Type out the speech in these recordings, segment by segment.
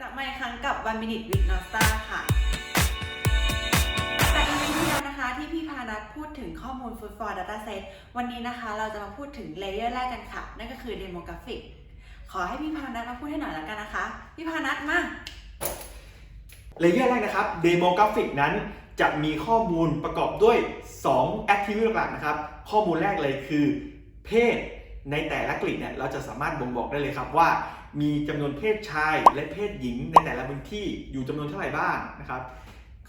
one minute with Nosta ค่ะจากอีพีที่แล้วนะคะที่พี่พานัทพูดถึงข้อมูล Food for Data Set วันนี้นะคะเราจะมาพูดถึงเลเยอร์แรกกันค่ะ นั่นก็คือ Demographic ขอให้พี่พานัทมาพูดให้หน่อยแล้วกันนะคะ พี่พานัทมาเลเยอร์แรกนะครับ Demographic นั้นจะมีข้อมูลประกอบด้วย2 Attribute หลักๆนะครับ ข้อมูลแรกเลยคือ เพศ ในแต่ละกลิ่นเนี่ยเราจะสามารถบ่งบอกได้เลยครับว่ามีจำนวนเพศชายและเพศหญิงในแต่ละพื้นที่อยู่จำนวนเท่าไหร่บ้างนะครับ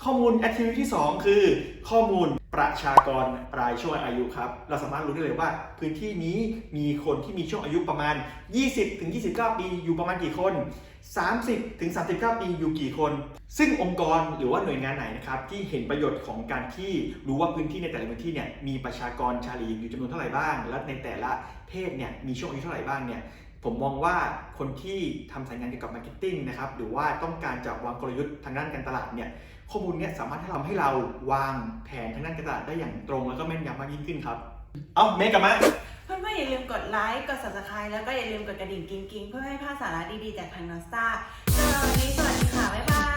ข้อมูล Attribute ที่ 2 คือ ข้อมูลประชากรรายช่วงอายุครับ เราสามารถรู้ได้เลยว่า พื้นที่นี้มีคนที่มีช่วงอายุประมาณ 20-29 ปีอยู่ประมาณกี่คน 30ถึง39 ปีอยู่กี่คน ซึ่งองค์กรหรือว่าหน่วยงานไหนนะครับที่เห็นประโยชน์ของการที่รู้ว่าพื้นที่ในแต่ละพื้นที่เนี่ยมีประชากรชายหรือหญิงอยู่จำนวนเท่าไหร่บ้าง และในแต่ละเพศเนี่ยมีช่วงอายุเท่าไหร่บ้างเนี่ย ผมมองว่าคนที่ทำสายงานเกี่ยวกับมาร์เก็ตติ้งนะครับหรือว่าต้องการจะวางกลยุทธ์ทางด้านการตลาดเนี่ยข้อมูลนี้สามารถทำให้เราวางแผนทางด้านการตลาดได้อย่างตรง แล้วก็แม่นยำมากยิ่งขึ้นครับ เอาเมกกับมาเพื่อนๆอย่าลืมกดไลค์ กด subscribe แล้วก็อย่าลืมกดกระดิ่งกิ๊งๆ เพื่อให้พลาดสาระดีๆ จากทางนอสตาสำหรับวันนี้สวัสดีค่ะ บ๊ายบาย